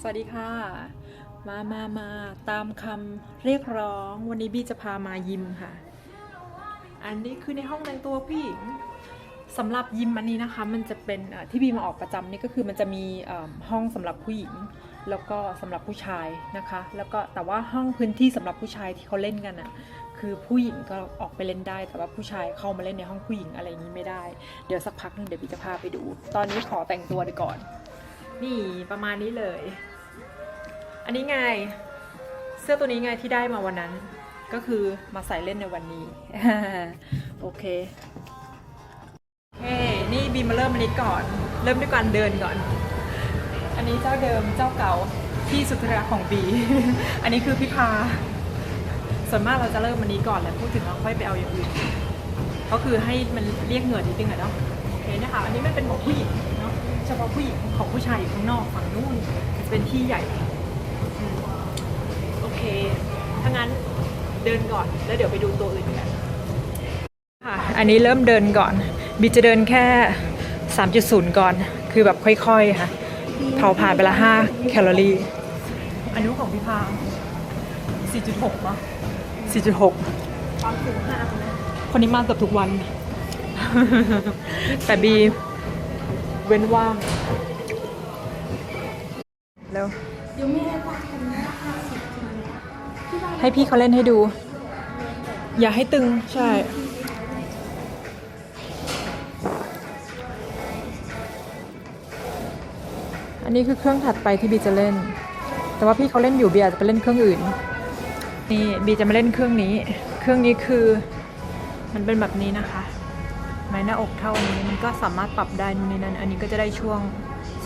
สวัสดีค่ะ มามามาตามคำเรียกร้อง วันนี้บี้จะพามายิมค่ะ อันนี้คือในห้องแต่งตัวผู้หญิงสำหรับยิมอันนี้นะคะ มันจะเป็นที่บีมาออกประจำนี่ก็คือมันจะมีห้องสำหรับผู้หญิง แล้วก็สำหรับผู้ชายนะคะ แล้วก็แต่ว่าห้องพื้นที่สำหรับผู้ชายที่เขาเล่นกันอะคือผู้หญิงก็ออกไปเล่นได้ แต่ว่าผู้ชายเข้ามาเล่นในห้องผู้หญิงอะไรอย่างนี้ไม่ได้ เดี๋ยวสักพักนึงเดี๋ยวบีจะพาไปดู ตอนนี้ขอแต่งตัวดีก่อน นี่ประมาณนี้เลย อันนี้ไง เสื้อตัวนี้ไงที่ได้มาวันนั้น ก็คือมาใส่เล่นในวันนี้ โอเคเฮ้นี่บีมาเริ่มอันนี้ก่อน เริ่มด้วยการเดินก่อน อันนี้เจ้าเดิมเจ้าเก่าที่สุดรักของบี อันนี้คือพี่พา ส่วนมากเราจะเริ่มอันนี้ก่อนแล้วพูดถึงเราค่อยไปเอาอย่างอื่น ก็คือให้มันเรียกเหงินนิดนึงอะเนาะ โอเคนะคะ อันนี้มันเป็นของผู้หญิง เนาะเฉพาะผู้หญิงของผู้ชายอยู่ข้างนอกฝั่งนู้นจะเป็นที่ใหญ่อืมโอเค ถ้างั้นเดินก่อน แล้วเดี๋ยวไปดูตัวอื่นกันค่ะ อันนี้เริ่มเดินก่อน บีจะเดินแค่ 3.0 ก่อน คือแบบค่อยๆค่ะ เผาผ่านไปละ 5 แคลอรี่อันนี้ของพี่พา4.6ป่ะ4.6ความสูงห้าคนนะคนนี้มาเกือบทุกวัน แต่บี เว้นว่าง แล้วเดี๋ยวแม่ว่าคนละห้าสิบทีนะที่บ้านให้พี่เขาเล่นให้ดู อย่าให้ตึงใช่ อันนี้คือเครื่องถัดไปที่บีจะเล่น แต่ว่าพี่เขาเล่นอยู่บีอาจจะไปเล่นเครื่องอื่น นี่บีจะมาเล่นเครื่องนี้ เครื่องนี้คือมันเป็นแบบนี้นะคะ ไม้หน้าอกเท่านี้มันก็สามารถปรับได้นู่นนี่นั่นอันนี้ก็จะได้ช่วง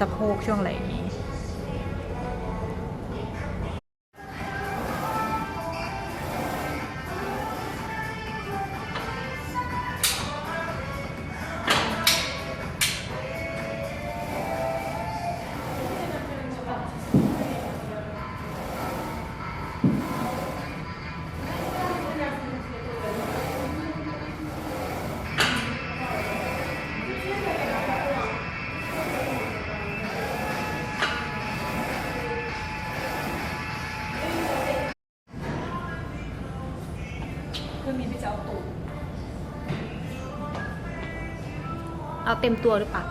สะโพกช่วงอะไรอย่ พื่องนี้พี่จะเอาตูดเอาเต็มตัวหรือเปล่า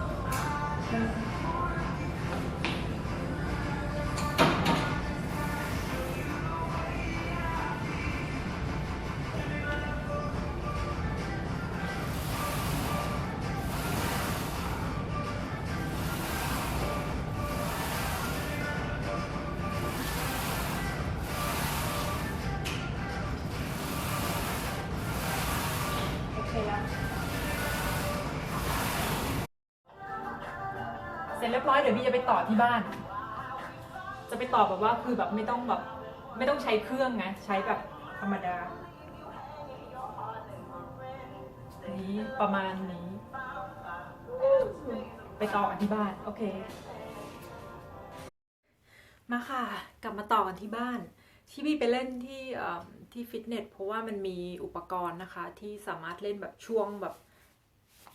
เรียบร้อยเดี๋ยวพี่จะไปต่อที่บ้าน จะไปต่อแบบว่าคือแบบไม่ต้องแบบไม่ต้องใช้เครื่องไงใช้แบบธรรมดานนี้ประมาณนี้ ไปต่อกันที่บ้านโอเค มาค่ะ กลับมาต่อกันที่บ้าน ที่พี่ไปเล่นที่ที่ฟิตเนสเพราะว่ามันมีอุปกรณ์นะคะ ที่สามารถเล่นแบบช่วงแบบ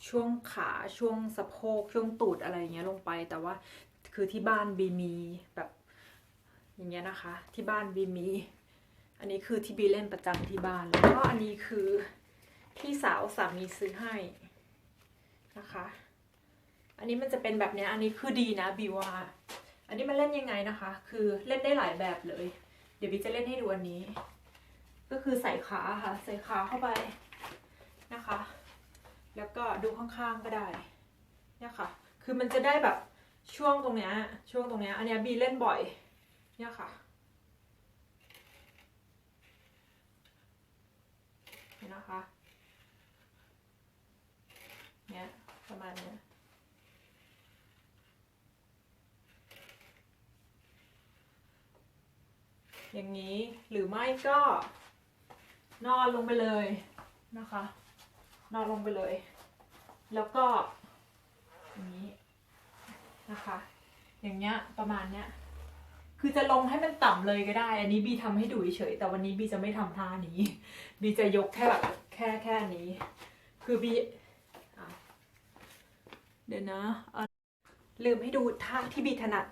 ช่วงขาช่วงสะโพกช่วงตูดอะไรอย่างเงี้ยลงไป แต่ว่าคือที่บ้านบีมีแบบอย่างเงี้ยนะคะ ที่บ้านบีมี อันนี้คือที่บีเล่นประจำที่บ้านแล้วก็อันนี้คือพี่สาวสามีซื้อให้นะคะ อันนี้มันจะเป็นแบบเนี้ยอันนี้คือดีนะบีว่าอันนี้มันเล่นยังไงนะคะ คือเล่นได้หลายแบบเลย เดี๋ยวบีจะเล่นให้ดูอันนี้ ก็คือใส่ขาค่ะ ใส่ขาเข้าไปนะคะ แล้วก็ดูข้างๆก็ได้เนี่ยค่ะ คือมันจะได้แบบช่วงตรงเนี้ยช่วงตรงเนี้ยอันเนี้ยบีเล่นบ่อยเนี่ยค่ะเห็นนะคะเนี่ยประมาณเนี้ยอย่างนี้หรือไม่ก็นอนลงไปเลยนะคะ นอนลงไปเลย แล้วก็อย่างนี้นะคะ อย่างเงี้ยประมาณเนี้ย คือจะลงให้มันต่ำเลยก็ได้ อันนี้บีทำให้ดูเฉยแต่วันนี้บีจะไม่ทำท่านี้ บีจะยกแค่แบบแค่แค่นี้ คือบีเดี๋ยวนะอะลืมให้ดูท่าที่บีถนัด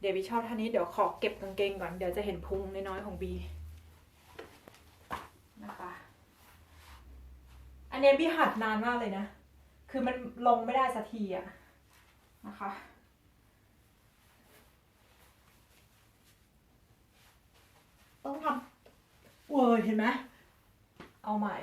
เดี๋ยวบีชอบท่านี้เดี๋ยวขอเก็บกางเกงก่อนเดี๋ยวจะเห็นพุงน้อยๆของบีนะคะ อัน เนี้ยบีหัดนานมากเลยนะ คือมันลงไม่ได้สักทีอะนะคะต้องทำเวอร์เห็นไหม เอาใหม่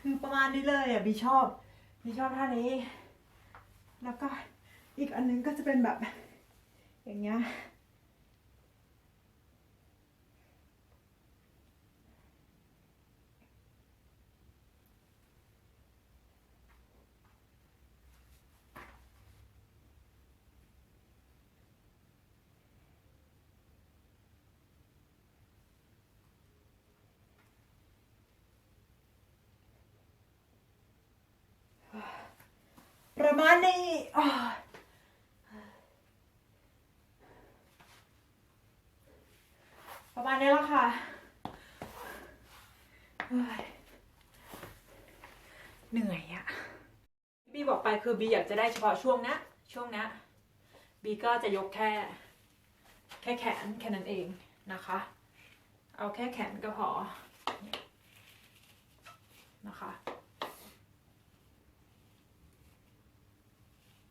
คือประมาณนี้เลยอะบีชอบบีชอบท่านี้ แล้วก็อีกอันนึงก็จะเป็นแบบอย่างเงี้ย มาณนี้ประมาณนี้แล้วค่ะเหนื่อยอะบีบอกไปคือบีอยากจะได้เฉพาะช่วงนะ ช่วงนะบีก็จะยกแค่ แค่แขนแค่นั้นเองนะคะ เอาแค่แขนก็พอนะคะ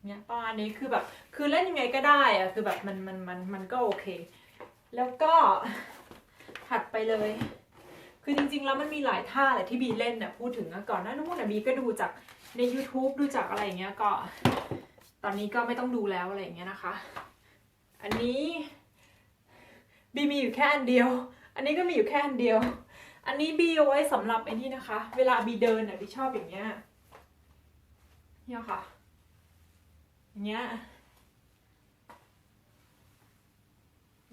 เนี่ยประมาณนี้คือแบบคือเล่นยังไงก็ได้อะคือแบบมันมันมันมันก็โอเค แล้วก็ถัดไปเลย คือจริงๆแล้วมันมีหลายท่าแหละที่บีเล่นน่ะพูดถึงอก่อนหน้านู้นน่ะบีก็ดูจากใน YouTube ดูจากอะไรอย่างเงี้ยก็ ตอนนี้ก็ไม่ต้องดูแล้วอะไรอย่างเงี้ยนะคะ อันนี้บีมีอยู่แค่อันเดียว อันนี้ก็มีอยู่แค่อันเดียว อันนี้บีเอาไว้สำหรับไอ้นี่นะคะ เวลาบีเดินน่ะบีชอบอย่างเงี้ยเนี่ยค่ะ อย่างเงี้ย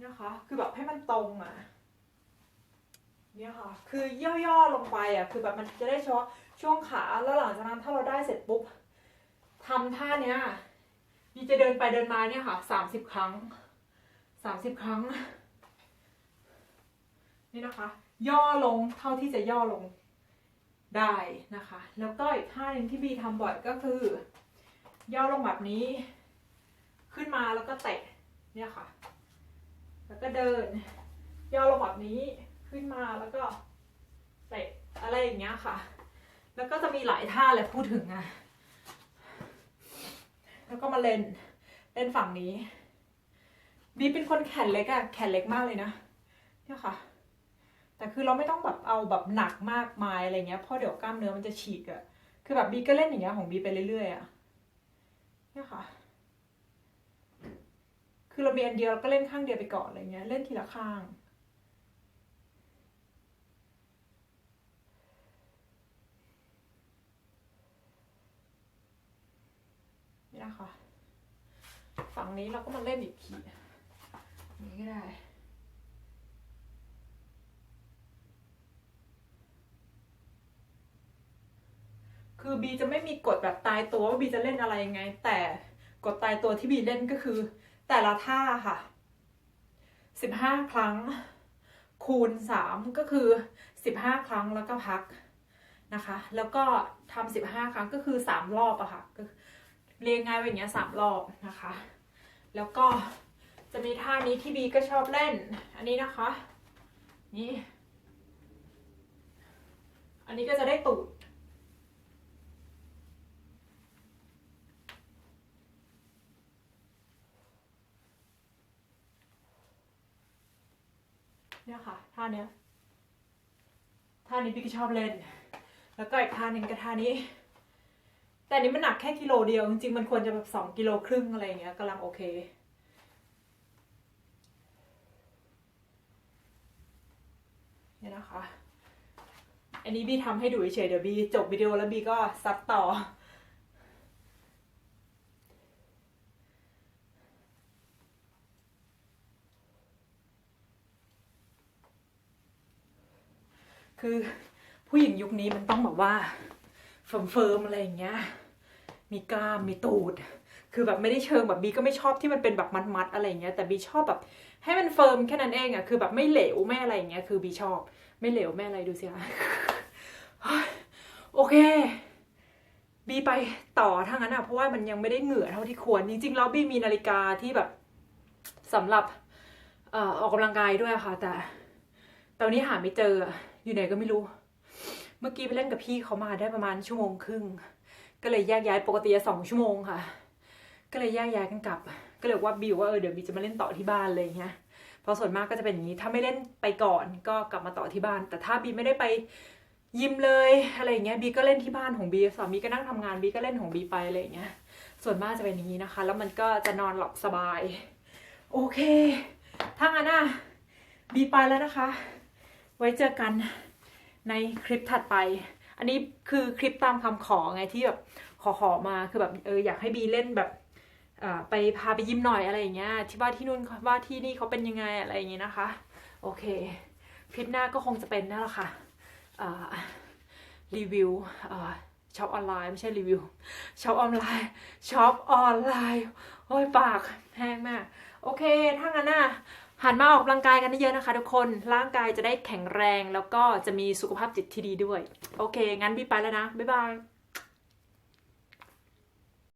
นะคะคือแบบให้มันตรงอะเนี่ยค่ะ คือย่อๆลงไปอะ คือแบบมันจะได้เฉพาะช่วงขา แล้วหลังจากนั้นถ้าเราได้เสร็จปุ๊บทำท่าเนี้ยบีจะเดินไปเดินมาเนี่ยค่ะสามสิบครั้งสามสิบครั้ง นี่นะคะ ย่อลงเท่าที่จะย่อลงได้นะคะ แล้วก็อีกท่าหนึ่งที่บีทำบ่อยก็คือ ย่อลงแบบนี้ ขึ้นมาแล้วก็เตะเนี่ยค่ะ แล้วก็เดิน ย่อลงแบบนี้ขึ้นมาแล้วก็เตะอะไรอย่างเงี้ยค่ะ แล้วก็จะมีหลายท่าเลยพูดถึงอะแล้วก็มาเล่นเล่นฝั่งนี้บีเป็นคนแขนเล็กอะแขนเล็กมากเลยนะเนี่ยค่ะ แต่คือเราไม่ต้องแบบเอาแบบหนักมากมายอะไรเงี้ยเพราะเดี๋ยวกล้ามเนื้อมันจะฉีกอะคือแบบบีก็เล่นอย่างเงี้ยของบีไปเรื่อยๆอะ เนี่ยค่ะ คือเรามีอันเดียวเราก็เล่นข้างเดียวไปก่อนอะไรเงี้ย เล่นทีละข้าง นี่นะคะ ฝั่งนี้เราก็มาเล่นอีกทีอย่างนี้ก็ได้ คือบีจะไม่มีกฎแบบตายตัวว่าบีจะเล่นอะไรยังไง แต่กฎตายตัวที่บีเล่นก็คือ แต่ละท่าค่ะสิบห้าครั้ง คูณสามก็คือสิบห้าครั้งแล้วก็พักนะคะ แล้วก็ทำสิบห้าครั้งก็คือสามรอบอะค่ะเรียงง่ายไว้อย่างเงี้สามรอบนะคะ แล้วก็จะมีท่านี้ที่บีก็ชอบเล่น อันนี้นะคะ นี่ อันนี้ก็จะได้ตูด เนี่ยค่ะท่าเนี้ยท่านี้พี่ก็ชอบเล่น แล้วก็อีกท่าหนึ่งก็ท่านี้ แต่นี้มันหนักแค่กิโลเดียว จริงๆมันควรจะแบบสองกิโลครึ่งอะไรอย่างเงี้ยกำลังโอเคเนี่ยนะคะ อันนี้บีทำให้ดูเฉยเดี๋ยวบีจบวิดีโอแล้วบีก็ซัดต่อ คือผู้หญิงยุคนี้มันต้องแบบว่าเฟิร์มเฟิร์มๆอะไรอย่างเงี้ย มีกล้ามมีตูด คือแบบไม่ได้เชิงแบบบีก็ไม่ชอบที่มันเป็นแบบมัดๆอะไรอย่างเงี้ย แต่บีชอบแบบให้มันเฟิร์มแค่นั้นเองอะคือแบบไม่เหลวไม่อะไรอย่างเงี้ย คือบีชอบ ไม่เหลวไม่อะไรดูสิคะโอเคบีไปต่อทางนั้นอะเพราะว่ามันยังไม่ได้เหงื่อเท่าที่ควร จริงๆแล้วบีมีนาฬิกาที่แบบสำหรับออออกกำลังกายด้วยค่ะ แต่ตอนนี้หาไม่เจอ อยู่ไหนก็ไม่รู้ เมื่อกี้ไปเล่นกับพี่เขามาได้ประมาณชั่วโมงครึ่ง ก็เลยแยกย้ายปกติจะสองชั่วโมงค่ะ ก็เลยแยกย้ายกันกลับ ก็เลยว่าบิวว่าเออเดี๋ยวบีจะมาเล่นต่อที่บ้านเลยเงี้ย เพราะส่วนมากก็จะเป็นอย่างนี้ ถ้าไม่เล่นไปก่อนก็กลับมาต่อที่บ้าน แต่ถ้าบีไม่ได้ไปยิมเลยอะไรเงี้ยบีก็เล่นที่บ้านของบีสามีก็นั่งทำงานบีก็เล่นของบีไปอะไรเงี้ย ส่วนมากจะเป็นอย่างนี้นะคะ แล้วมันก็จะนอนหลับสบาย โอเค ถ้างั้นอะบีไปแล้วนะคะ ไว้เจอกันในคลิปถัดไป อันนี้คือคลิปตามคำขอไงที่แบบขอขอมาคือแบบเอออยากให้บีเล่นแบบไปพาไปยิมหน่อยอะไรอย่างเงี้ยที่ว่าที่นู่นว่าที่นี่เขาเป็นยังไงอะไรอย่างเงี้ยนะคะ โอเค คลิปหน้าก็คงจะเป็นนั่นแหละค่ะอ่ารีวิวช็อปออนไลน์ไม่ใช่รีวิวช็อปออนไลน์ช็อปออนไลน์โอ้ยปากแห้งมาก โอเคถ้างั้นน่ะ หันมาออกกำลังกายกันเยอะนะคะ ทุกคนร่างกายจะได้แข็งแรงแล้วก็จะมีสุขภาพจิตที่ดีด้วย โอเค งั้นพี่ไปแล้วนะ บ๊ายบาย